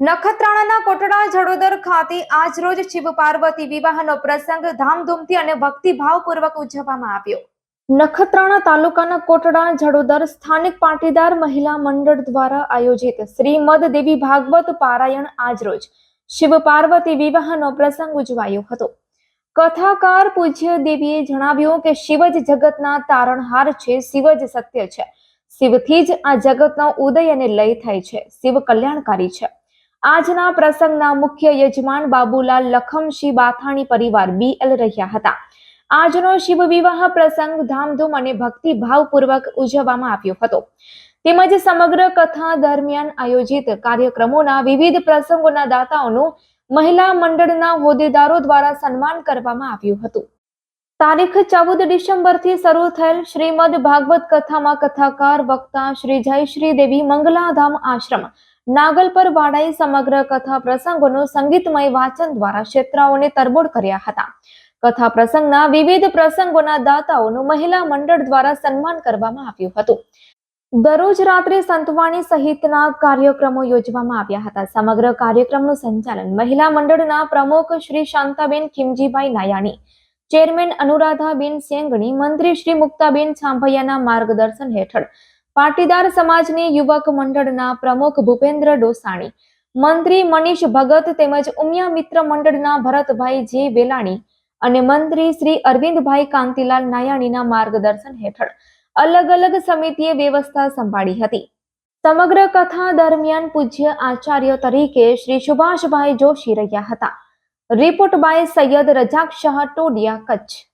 નખત્રાણાના કોટડા જડોદર ખાતે આજરોજ શિવ પાર્વતી વિવાહનો પ્રસંગ ધામધૂમથી અને ભક્તિભાવપૂર્વક ઉજવવામાં આવ્યો. નખત્રાણા તાલુકાના કોટડા જડોદર સ્થાનિક પાટીદાર મહિલા મંડળ દ્વારા આયોજિત શ્રીમદ દેવી ભાગવત પારાયણ આજરોજ શિવ પાર્વતી વિવાહનો પ્રસંગ ઉજવાયો હતો. કથાકાર પૂજ્ય દેવીએ જણાવ્યું કે શિવ જ જગતના તારણહાર છે, શિવ જ સત્ય છે. શિવથી જ આ જગતનો ઉદય અને લય થાય છે. શિવ કલ્યાણકારી છે. આજના પ્રસંગના મુખ્ય યજમાન બાબુલાલ લખમસિંહ બાથાણી પરિવાર બીએલ રહ્યા હતા. આજનો શિવ વિવાહ પ્રસંગ ધામધૂમ અને ભક્તિભાવપૂર્વક ઉજવવામાં આવ્યો હતો. તેમજ સમગ્ર કથા દરમિયાન આયોજિત કાર્યક્રમોના વિવિધ પ્રસંગોના દાતાઓનું મહિલા મંડળના હોદ્દેદારો દ્વારા સન્માન કરવામાં આવ્યું હતું. તારીખ ચૌદ ડિસેમ્બરથી શરૂ થયેલ શ્રીમદ ભાગવત કથામાં કથાકાર વક્તા શ્રી જયશ્રી દેવી મંગલાધામ આશ્રમ નાગલપર વાડાએ સમગ્ર કથા પ્રસંગોનું સંગીતમય વાચન દ્વારા ક્ષેત્રાઓને તરબોળ કર્યા હતા. કથા પ્રસંગના વિવિધ પ્રસંગોના દાતાઓનું મહિલા મંડળ દ્વારા સન્માન કરવામાં આવ્યું હતું. દરરોજ રાત્રે સંતવાણી સહિતના કાર્યક્રમો યોજવામાં આવ્યા હતા. સમગ્ર કાર્યક્રમનું સંચાલન મહિલા મંડળના પ્રમુખ શ્રી શાંતાબેન ખીમજીભાઈ નાયાણી, ચેરમેન અનુરાધાબેન સેંગણી, મંત્રી શ્રી મુક્તાબેન છાંભૈયાના માર્ગદર્શન હેઠળ પાટીદાર સમાજની યુવક મંડળના પ્રમુખ ભૂપેન્દ્ર ડોસાણી, મંત્રી મનીષ ભગત તેમજ ઉમિયા મિત્ર મંડળના ભરતભાઈ જે વેલાણી અને મંત્રી શ્રી અરવિંદભાઈ કાંતિલાલ નાયાણીના માર્ગદર્શન હેઠળ અલગ અલગ સમિતિએ વ્યવસ્થા સંભાળી હતી. સમગ્ર કથા દરમિયાન પૂજ્ય આચાર્ય તરીકે શ્રી સુભાષભાઈ જોશી રહ્યા હતા. Report by Syed Razak Shah, Todiya, Kutch.